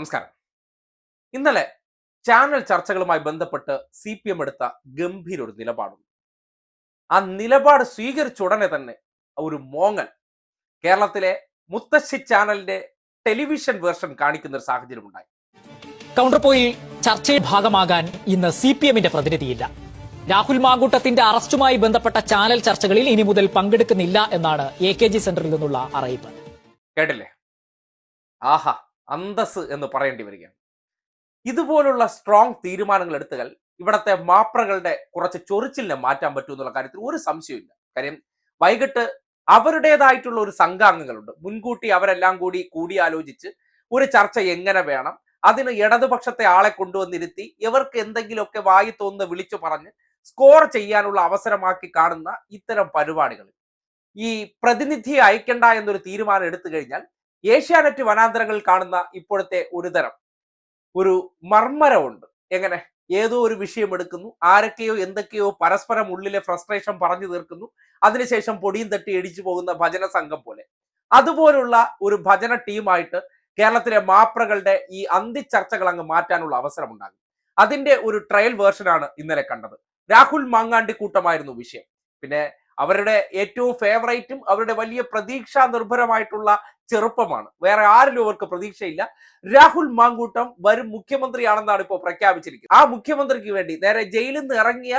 നമസ്കാരം. ഇന്നലെ ചാനൽ ചർച്ചകളുമായി ബന്ധപ്പെട്ട് സി പി എം എടുത്ത ഗംഭീര ഒരു നിലപാടുണ്ട്. ആ നിലപാട് സ്വീകരിച്ച ഉടനെ തന്നെ ഒരു മോങ്ങൽ കേരളത്തിലെ മുത്തശ്ശി ചാനലിന്റെ ടെലിവിഷൻ വേർഷൻ കാണിക്കുന്ന ഒരു സാഹചര്യം ഉണ്ടായി. കൗണ്ടർ പോയിൽ ചർച്ചയിൽ ഭാഗമാകാൻ ഇന്ന് സി പി എമ്മിന്റെ പ്രതിനിധിയില്ല. രാഹുൽ മാങ്കൂട്ടത്തിന്റെ അറസ്റ്റുമായി ബന്ധപ്പെട്ട ചാനൽ ചർച്ചകളിൽ ഇനി മുതൽ പങ്കെടുക്കുന്നില്ല എന്നാണ് എ കെ ജി സെന്ററിൽ നിന്നുള്ള അറിയിപ്പ്. കേട്ടില്ലേ? ആഹാ. അന്തസ് എന്ന് പറയേണ്ടി വരികയാണ്. ഇതുപോലുള്ള സ്ട്രോങ് തീരുമാനങ്ങൾ എടുത്തുകൾ ഇവിടത്തെ മാപ്രകളുടെ കുറച്ച് ചൊറിച്ചിലിനെ മാറ്റാൻ പറ്റൂ എന്നുള്ള കാര്യത്തിൽ ഒരു സംശയമില്ല കാര്യം വൈകിട്ട് അവരുടേതായിട്ടുള്ള ഒരു സംഘാംഗങ്ങളുണ്ട്. മുൻകൂട്ടി അവരെല്ലാം കൂടി കൂടിയാലോചിച്ച് ഒരു ചർച്ച എങ്ങനെ വേണം അതിന് ഇടതുപക്ഷത്തെ ആളെ കൊണ്ടുവന്നിരുത്തി ഇവർക്ക് എന്തെങ്കിലുമൊക്കെ വായി തോന്നുന്ന വിളിച്ചു പറഞ്ഞ് സ്കോർ ചെയ്യാനുള്ള അവസരമാക്കി കാണുന്ന ഇത്തരം പരിപാടികൾ. ഈ പ്രതിനിധിയെ അയക്കണ്ട എന്നൊരു തീരുമാനം എടുത്തു കഴിഞ്ഞാൽ ഏഷ്യാനെറ്റ് വനാന്തരങ്ങൾ കാണുന്ന ഇപ്പോഴത്തെ ഒരു തരം. ഒരു മർമ്മരമുണ്ട്. എങ്ങനെ? ഏതോ ഒരു വിഷയം എടുക്കുന്നു. ആരൊക്കെയോ എന്തൊക്കെയോ പരസ്പരം ഉള്ളിലെ ഫ്രസ്ട്രേഷൻ പറഞ്ഞു തീർക്കുന്നു. അതിനുശേഷം പൊടിയും തട്ടി ഇടിച്ചു പോകുന്ന ഭജന സംഘം പോലെ. അതുപോലുള്ള ഒരു ഭജന ടീമായിട്ട് കേരളത്തിലെ മാപ്രകളുടെ ഈ അന്തിച്ചർച്ചകൾ അങ്ങ് മാറ്റാനുള്ള അവസരമുണ്ടാകും. അതിന്റെ ഒരു ട്രയൽ വേർഷനാണ് ഇന്നലെ കണ്ടത്. രാഹുൽ മാങ്ങാണ്ടി കൂട്ടമായിരുന്നു വിഷയം. പിന്നെ അവരുടെ ഏറ്റവും ഫേവറേറ്റും അവരുടെ വലിയ പ്രതീക്ഷാ നിർഭരമായിട്ടുള്ള ചെറുപ്പമാണ്. വേറെ ആരിലും അവർക്ക് പ്രതീക്ഷയില്ല. രാഹുൽ മാങ്കൂട്ടം വരും മുഖ്യമന്ത്രിയാണെന്നാണ് ഇപ്പോൾ പ്രഖ്യാപിച്ചിരിക്കുന്നത്. ആ മുഖ്യമന്ത്രിക്ക് വേണ്ടി നേരെ ജയിലിൽ നിന്ന് ഇറങ്ങിയ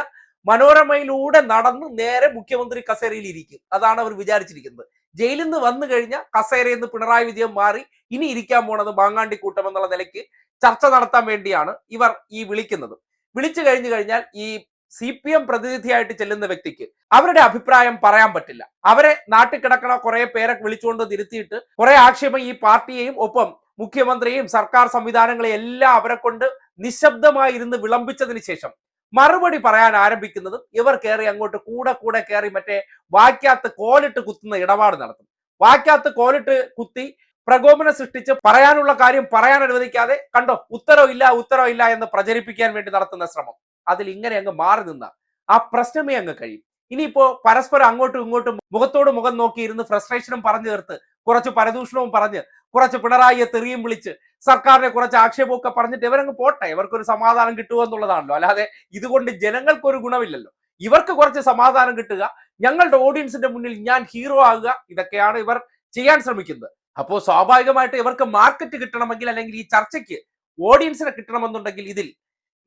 മനോരമയിലൂടെ നടന്ന് നേരെ മുഖ്യമന്ത്രി കസേരയിൽ ഇരിക്കും. അതാണ് അവർ വിചാരിച്ചിരിക്കുന്നത്. ജയിലിൽ നിന്ന് വന്നു കഴിഞ്ഞാൽ കസേരയിൽ നിന്ന് പിണറായി വിജയൻ മാറി ഇനി ഇരിക്കാൻ പോണത് മാങ്ങാണ്ടി കൂട്ടം എന്നുള്ള നിലയ്ക്ക് ചർച്ച നടത്താൻ വേണ്ടിയാണ് ഇവർ ഈ വിളിക്കുന്നത്. വിളിച്ചു കഴിഞ്ഞു കഴിഞ്ഞാൽ ഈ സി പി എം പ്രതിനിധിയായിട്ട് ചെല്ലുന്ന വ്യക്തിക്ക് അവരുടെ അഭിപ്രായം പറയാൻ പറ്റില്ല. അവരെ നാട്ടിൽ കിടക്കണ കുറെ പേരെ വിളിച്ചുകൊണ്ട് തിരുത്തിയിട്ട് കുറെ ആക്ഷേപം ഈ പാർട്ടിയെയും ഒപ്പം മുഖ്യമന്ത്രിയും സർക്കാർ സംവിധാനങ്ങളെയും എല്ലാം അവരെ കൊണ്ട് നിശബ്ദമായി ഇരുന്ന് വിളമ്പിച്ചതിന് ശേഷം മറുപടി പറയാൻ ആരംഭിക്കുന്നതും ഇവർ കയറി അങ്ങോട്ട് കൂടെ കൂടെ കയറി മറ്റേ വാക്യാത്ത് കോലിട്ട് കുത്തുന്ന ഇടപാട് നടത്തും. വാക്യാത്ത് കോലിട്ട് കുത്തി പ്രകോപനം സൃഷ്ടിച്ച് പറയാനുള്ള കാര്യം പറയാൻ അനുവദിക്കാതെ കണ്ടോ ഉത്തരവില്ല ഉത്തരവില്ല എന്ന് പ്രചരിപ്പിക്കാൻ വേണ്ടി നടത്തുന്ന ശ്രമം. അതിൽ ഇങ്ങനെ അങ്ങ് മാറി നിന്ന. ആ പ്രശ്നമേ അങ്ങ് കഴിയും. ഇനിയിപ്പോ പരസ്പരം അങ്ങോട്ടും ഇങ്ങോട്ടും മുഖത്തോട് മുഖം നോക്കി ഇരുന്ന് ഫ്രസ്ട്രേഷനും പറഞ്ഞു തീർത്ത് കുറച്ച് പരദൂഷണവും പറഞ്ഞ് കുറച്ച് പിണറായിയെ തെറിയും വിളിച്ച് സർക്കാരിനെ കുറച്ച് ആക്ഷേപമൊക്കെ പറഞ്ഞിട്ട് ഇവരങ്ങ് പോട്ടെ. ഇവർക്കൊരു സമാധാനം കിട്ടുക എന്നുള്ളതാണല്ലോ. അല്ലാതെ ഇതുകൊണ്ട് ജനങ്ങൾക്കൊരു ഗുണമില്ലല്ലോ. ഇവർക്ക് കുറച്ച് സമാധാനം കിട്ടുക ഞങ്ങളുടെ ഓഡിയൻസിന്റെ മുന്നിൽ ഞാൻ ഹീറോ ആകുക ഇതൊക്കെയാണ് ഇവർ ചെയ്യാൻ ശ്രമിക്കുന്നത്. അപ്പോൾ സ്വാഭാവികമായിട്ട് ഇവർക്ക് മാർക്കറ്റ് കിട്ടണമെങ്കിൽ അല്ലെങ്കിൽ ഈ ചർച്ചയ്ക്ക് ഓഡിയൻസിനെ കിട്ടണമെന്നുണ്ടെങ്കിൽ ഇതിൽ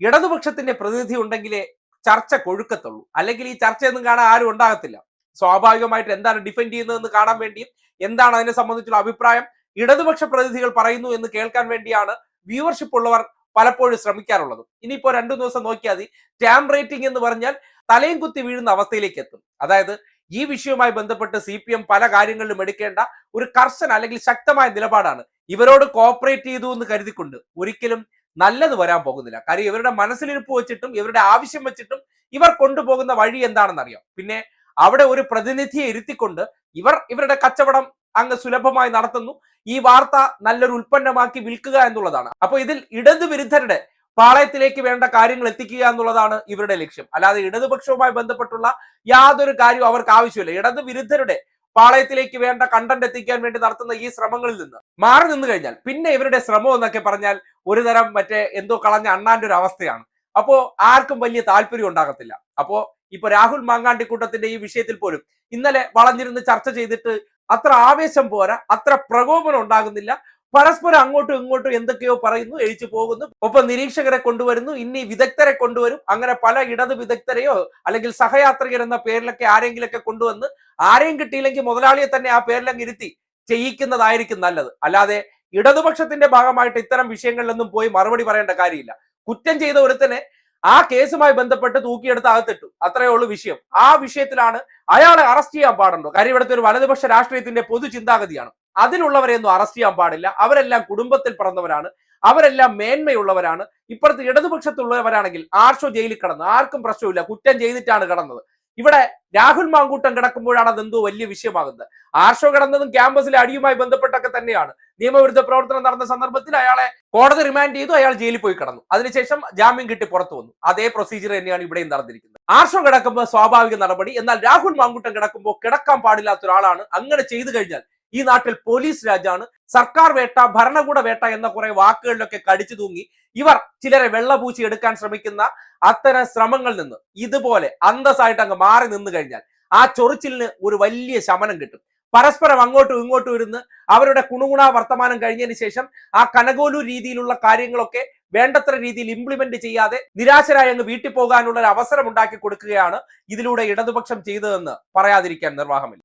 ഇടതുപക്ഷത്തിന്റെ പ്രതിനിധി ഉണ്ടെങ്കിലേ ചർച്ച കൊഴുക്കത്തുള്ളൂ. അല്ലെങ്കിൽ ഈ ചർച്ചയൊന്നും കാണാൻ ആരും ഉണ്ടാകത്തില്ല. സ്വാഭാവികമായിട്ട് എന്താണ് ഡിഫെൻഡ് ചെയ്യുന്നതെന്ന് കാണാൻ വേണ്ടിയും എന്താണ് അതിനെ സംബന്ധിച്ചുള്ള അഭിപ്രായം ഇടതുപക്ഷ പ്രതിനിധികൾ പറയുന്നു എന്ന് കേൾക്കാൻ വേണ്ടിയാണ് വ്യൂവർഷിപ്പ് ഉള്ളവർ പലപ്പോഴും ശ്രമിക്കാറുള്ളത്. ഇനിയിപ്പോ രണ്ടു ദിവസം നോക്കിയാൽ മതി. ടാം റേറ്റിംഗ് എന്ന് പറഞ്ഞാൽ തലയും കുത്തി വീഴുന്ന അവസ്ഥയിലേക്ക് എത്തും. അതായത് ഈ വിഷയവുമായി ബന്ധപ്പെട്ട് സി പി എം പല കാര്യങ്ങളിലും എടുക്കേണ്ട ഒരു കർശന അല്ലെങ്കിൽ ശക്തമായ നിലപാടാണ്. ഇവരോട് കോപ്പറേറ്റ് ചെയ്തു എന്ന് കരുതിക്കൊണ്ട് ഒരിക്കലും നല്ലത് വരാൻ പോകുന്നില്ല. കാര്യം ഇവരുടെ മനസ്സിലിരിപ്പ് വെച്ചിട്ടും ഇവരുടെ ആവശ്യം വെച്ചിട്ടും ഇവർ കൊണ്ടുപോകുന്ന വഴി എന്താണെന്ന് അറിയാം പിന്നെ അവിടെ ഒരു പ്രതിനിധിയെ ഇരുത്തിക്കൊണ്ട് ഇവർ ഇവരുടെ കച്ചവടം അങ്ങ് സുലഭമായി നടത്തുന്നു. ഈ വാർത്ത നല്ലൊരു ഉൽപ്പന്നമാക്കി വിൽക്കുക എന്നുള്ളതാണ്. അപ്പൊ ഇതിൽ ഇടതുവിരുദ്ധരുടെ പാളയത്തിലേക്ക് വേണ്ട കാര്യങ്ങൾ എത്തിക്കുക എന്നുള്ളതാണ് ഇവരുടെ ലക്ഷ്യം. അല്ലാതെ ഇടതുപക്ഷവുമായി ബന്ധപ്പെട്ടുള്ള യാതൊരു കാര്യവും അവർക്ക് ആവശ്യമില്ല. ഇടതുവിരുദ്ധരുടെ പാളയത്തിലേക്ക് വേണ്ട കണ്ടന്റ് എത്തിക്കാൻ വേണ്ടി നടത്തുന്ന ഈ ശ്രമങ്ങളിൽ നിന്ന് മാറി നിന്നു കഴിഞ്ഞാൽ പിന്നെ ഇവരുടെ ശ്രമം എന്നൊക്കെ പറഞ്ഞാൽ ഒരു തരം മറ്റേ എന്തോ കളഞ്ഞ അണ്ണാന്റെ ഒരു അവസ്ഥയാണ്. അപ്പോ ആർക്കും വലിയ താല്പര്യം ഉണ്ടാകത്തില്ല. അപ്പോ ഇപ്പൊ രാഹുൽ മാങ്ങാണ്ടി കൂട്ടത്തിന്റെ ഈ വിഷയത്തിൽ പോലും ഇന്നലെ വളഞ്ഞിരുന്ന് ചർച്ച ചെയ്തിട്ട് അത്ര ആവേശം പോരാ അത്ര പ്രകോപനം ഉണ്ടാകുന്നില്ല. പരസ്പരം അങ്ങോട്ടും ഇങ്ങോട്ടും എന്തൊക്കെയോ പറയുന്നു എഴിച്ചു പോകുന്നു ഒപ്പം നിരീക്ഷകരെ കൊണ്ടുവരുന്നു ഇനി വിദഗ്ധരെ കൊണ്ടുവരും. അങ്ങനെ പല ഇടത് വിദഗ്ധരെയോ അല്ലെങ്കിൽ സഹയാത്രികർ എന്ന പേരിലൊക്കെ ആരെങ്കിലൊക്കെ കൊണ്ടുവന്ന് ആരെയും കിട്ടിയില്ലെങ്കിൽ മുതലാളിയെ തന്നെ ആ പേരിലങ്ങ് ഇരുത്തി ചെയ്യിക്കുന്നതായിരിക്കും നല്ലത്. അല്ലാതെ ഇടതുപക്ഷത്തിന്റെ ഭാഗമായിട്ട് ഇത്തരം വിഷയങ്ങളിലൊന്നും പോയി മറുപടി പറയേണ്ട കാര്യമില്ല. കുറ്റം ചെയ്ത ഒരുത്തനെ ആ കേസുമായി ബന്ധപ്പെട്ട് തൂക്കിയെടുത്ത് അകത്തിട്ടു. അത്രയേ ഉള്ളൂ വിഷയം. ആ വിഷയത്തിലാണ് അയാളെ അറസ്റ്റ് ചെയ്യാൻ പാടുണ്ടോ? കാര്യം ഇവിടുത്തെ ഒരു വലതുപക്ഷ രാഷ്ട്രീയത്തിന്റെ പൊതു ചിന്താഗതിയാണ്. അതിലുള്ളവരെയൊന്നും അറസ്റ്റ് ചെയ്യാൻ പാടില്ല. അവരെല്ലാം കുടുംബത്തിൽ പിറന്നവരാണ്. അവരെല്ലാം മേന്മയുള്ളവരാണ്. ഇപ്പോഴത്തെ ഇടതുപക്ഷത്തുള്ളവരാണെങ്കിൽ ആർഷോ ജയിലിൽ കിടന്നു. ആർക്കും പ്രശ്നമില്ല കുറ്റം ചെയ്തിട്ടാണ് കിടന്നത്. ഇവിടെ രാഹുൽ മാങ്കൂട്ടം കിടക്കുമ്പോഴാണ് അതെന്തോ വലിയ വിഷയമാകുന്നത്. ആർഷോ കിടന്നതും ക്യാമ്പസിലെ അടിയുമായി ബന്ധപ്പെട്ടൊക്കെ തന്നെയാണ്. നിയമവിരുദ്ധ പ്രവർത്തനം നടന്ന സന്ദർഭത്തിൽ അയാളെ കോടതി റിമാൻഡ് ചെയ്തു അയാൾ ജയിലിൽ പോയി കിടന്നു. അതിനുശേഷം ജാമ്യം കിട്ടി പുറത്തു വന്നു. അതേ പ്രൊസീജിയർ തന്നെയാണ് ഇവിടെയും നടന്നിരിക്കുന്നത്. ആർഷോ കിടക്കുമ്പോൾ സ്വാഭാവിക നടപടി എന്നാൽ രാഹുൽ മാങ്കൂട്ടം കിടക്കുമ്പോൾ കിടക്കാൻ പാടില്ലാത്ത ഒരാളാണ്. അങ്ങനെ ചെയ്തു കഴിഞ്ഞാൽ ഈ നാട്ടിൽ പോലീസ് രാജാണ്. സർക്കാർ വേട്ട ഭരണകൂട വേട്ട എന്ന കുറെ വാക്കുകളിലൊക്കെ കടിച്ചു തൂങ്ങി ഇവർ ചിലരെ വെള്ളപൂശി എടുക്കാൻ ശ്രമിക്കുന്ന അത്തരം ശ്രമങ്ങളിൽ നിന്ന് ഇതുപോലെ അന്തസ്സായിട്ട് അങ്ങ് മാറി നിന്ന് കഴിഞ്ഞാൽ ആ ചൊറിച്ചിലിന് ഒരു വലിയ ശമനം കിട്ടും. പരസ്പരം അങ്ങോട്ടും ഇങ്ങോട്ടും ഇരുന്ന് അവരുടെ കുണുകുണ വർത്തമാനം കഴിഞ്ഞതിന് ശേഷം ആ കനകോലു രീതിയിലുള്ള കാര്യങ്ങളൊക്കെ വേണ്ടത്ര രീതിയിൽ ഇംപ്ലിമെന്റ് ചെയ്യാതെ നിരാശരായി അങ്ങ് വീട്ടിൽ പോകാനുള്ള ഒരു അവസരം ഉണ്ടാക്കി കൊടുക്കുകയാണ് ഇതിലൂടെ ഇടതുപക്ഷം ചെയ്തതെന്ന് പറയാതിരിക്കാൻ നിർവാഹമില്ല.